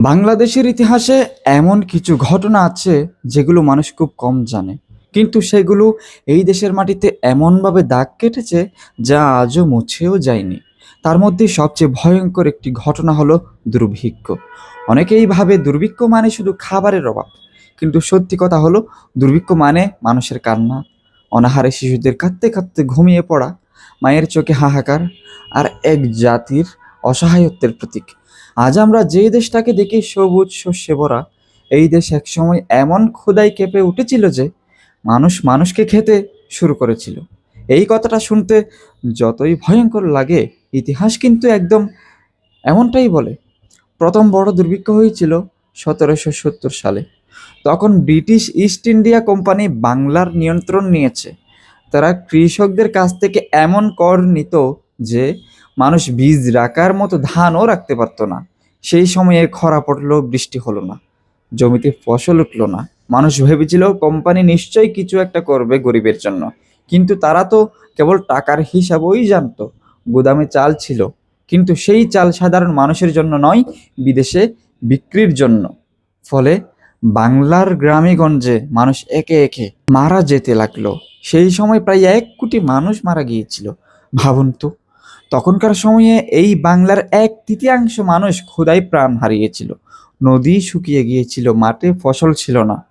বাংলাদেশের ইতিহাসে এমন কিছু ঘটনা আছে যেগুলো মানুষ খুব কম জানে। কিন্তু সেগুলো এই দেশের মাটিতে এমনভাবে দাগ কেটেছে যা আজও মুছেও যায়নি। তার মধ্যে সবচেয়ে ভয়ঙ্কর একটি ঘটনা হলো দুর্ভিক্ষ। অনেকেই ভাবে দুর্ভিক্ষ মানে শুধু খাবারের অভাব। কিন্তু সত্যি কথা হলো, দুর্ভিক্ষ মানে মানুষের কান্না, অনাহারে শিশুদের কাঁদতে কাঁদতে ঘুমিয়ে পড়া, মায়ের চোখে হাহাকার, আর এক জাতির অসহায়ত্বের প্রতীক। আজ আমরা যে দেশটাকে দেখি সবুজ শস্যে ভরা, এই দেশ একসময় এমন ক্ষুদায় কেঁপে উঠেছিল যে মানুষ মানুষকে খেতে শুরু করেছিল। এই কথাটা শুনতে যতই ভয়ঙ্কর লাগে, ইতিহাস কিন্তু একদম এমনটাই বলে। প্রথম বড় দুর্ভিক্ষ হয়েছিল সতেরোশো সত্তর সালে। তখন ব্রিটিশ ইস্ট ইন্ডিয়া কোম্পানি বাংলার নিয়ন্ত্রণ নিয়েছে। তারা কৃষকদের কাছ থেকে এমন কর নিত যে মানুষ বীজ রাখার মতো ধানও রাখতে পারতো না। সেই সময়ে খরা পড়ল বৃষ্টি হলো না। জমিতে ফসল উঠল না। মানুষ ভেবেছিল, কোম্পানি নিশ্চয়ই কিছু একটা করবে গরিবের জন্য। কিন্তু তারা তো কেবল টাকার হিসাবই জানতো। গুদামে চাল ছিল। কিন্তু সেই চাল সাধারণ মানুষের জন্য নয়, বিদেশে বিক্রির জন্য। ফলে বাংলার গ্রামে গঞ্জে মানুষ একে একে মারা যেতে লাগল। সেই সময় প্রায় এক কোটি মানুষ মারা গিয়েছিল। ভাবুন তো তখনকার সময়ে এই বাংলার এক তৃতীয়াংশ মানুষ ক্ষুধায় প্রাণ হারিয়েছিল। নদী শুকিয়ে গিয়েছিল, মাঠে ফসল ছিল না।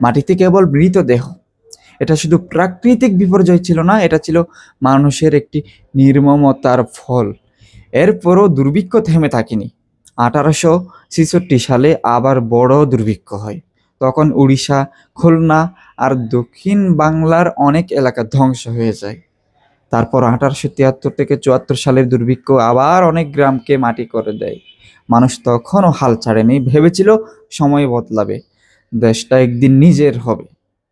মাটিতে কেবল মৃতদেহ। এটা শুধু প্রাকৃতিক বিপর্যয় ছিল না, এটা ছিল মানুষের একটি নির্মমতার ফল। এরপরও দুর্ভিক্ষ থেমে থাকেনি। আঠারোশো ছেষট্টি সালে আবার বড় দুর্ভিক্ষ হয়। তখন উড়িষ্যা, খুলনা আর দক্ষিণ বাংলার অনেক এলাকা ধ্বংস হয়ে যায়। তারপর আঠারোশো তিয়াত্তর থেকে চুয়াত্তর সালের দুর্ভিক্ষ আবার অনেক গ্রামকে মাটি করে দেয়। মানুষ তখনও হাল ছাড়েনি, ভেবেছিল সময় বদলাবে, দেশটা একদিন নিজের হবে।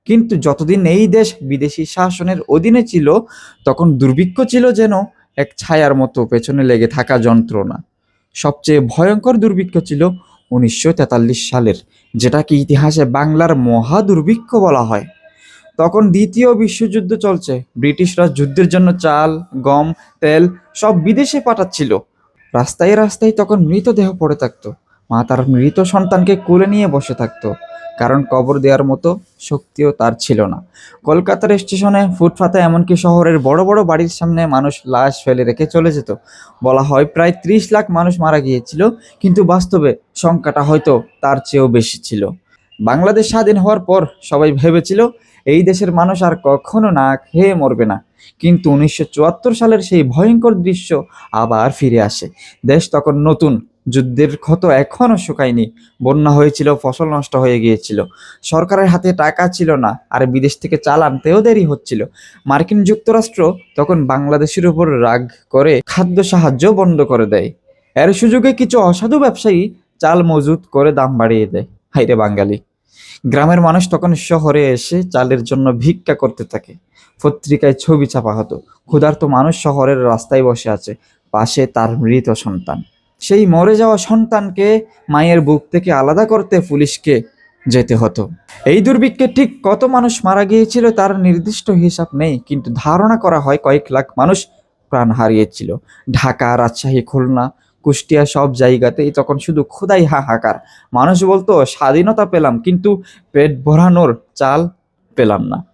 কিন্তু যতদিন এই দেশ বিদেশি শাসনের অধীনে ছিল, তখন দুর্ভিক্ষ ছিল যেন এক ছায়ার মতো, পেছনে লেগে থাকা যন্ত্রণা। সবচেয়ে ভয়ঙ্কর দুর্ভিক্ষ ছিল উনিশশো তেতাল্লিশ সালের, যেটাকে ইতিহাসে বাংলার মহা দুর্ভিক্ষ বলা হয়। তখন দ্বিতীয় বিশ্বযুদ্ধ চলছে। ব্রিটিশরা যুদ্ধের জন্য চাল, গম, তেল সব বিদেশে পাঠাচ্ছিল। রাস্তায় রাস্তায় তখন মৃতদেহ পড়ে থাকতো। মা তার মৃত সন্তানকে কোলে নিয়ে বসে থাকতো। কারণ কবর দেওয়ার মতো শক্তিও তার ছিল না। কলকাতার স্টেশনে ফুটপাতে এমনকি শহরের বড় বড় বাড়ির সামনে মানুষ লাশ ফেলে রেখে চলে যেত। বলা হয় প্রায় ত্রিশ লাখ মানুষ মারা গিয়েছিল, কিন্তু বাস্তবে সংখ্যাটা হয়তো তার চেয়েও বেশি ছিল। বাংলাদেশ স্বাধীন হওয়ার পর সবাই ভেবেছিল, এই দেশের মানুষ আর কখনো না খেয়ে মরবে না। কিন্তু উনিশশো চুয়াত্তর সালের সেই ভয়ঙ্কর দৃশ্য আবার ফিরে আসে। দেশ তখন নতুন, যুদ্ধের ক্ষত এখনও শুকায়নি। বন্যা হয়েছিল, ফসল নষ্ট হয়ে গিয়েছিল। সরকারের হাতে টাকা ছিল না, আর বিদেশ থেকে চাল আনতেও দেরি হচ্ছিল। মার্কিন যুক্তরাষ্ট্র তখন বাংলাদেশের উপর রাগ করে খাদ্য সাহায্য বন্ধ করে দেয়। এর সুযোগে কিছু অসাধু ব্যবসায়ী চাল মজুত করে দাম বাড়িয়ে দেয়। হাইরে বাঙালি। গ্রামের মানুষ তখন শহরে এসে চালের জন্য ভিক্ষা করতে থাকে। পত্রিকায় ছবি ছাপা হতো। ক্ষুধার্ত মানুষ শহরের রাস্তায় বসে আছে। পাশে তার মৃত সন্তান। সেই মরে যাওয়া সন্তানকে মায়ের বুক থেকে আলাদা করতে পুলিশকে যেতে হতো। এই দুর্ভিক্ষে ঠিক কত মানুষ মারা গিয়েছিল তার নির্দিষ্ট হিসাব নেই, কিন্তু ধারণা করা হয় কয়েক লাখ মানুষ প্রাণ হারিয়েছিল। ঢাকা, রাজশাহী, খুলনা কুষ্টিয়া সব জায়গাতেই তখন শুধু খোদাই হাহাকার। মানুষ বলতো, স্বাধীনতা পেলাম, কিন্তু পেট ভরানোর চাল পেলাম না।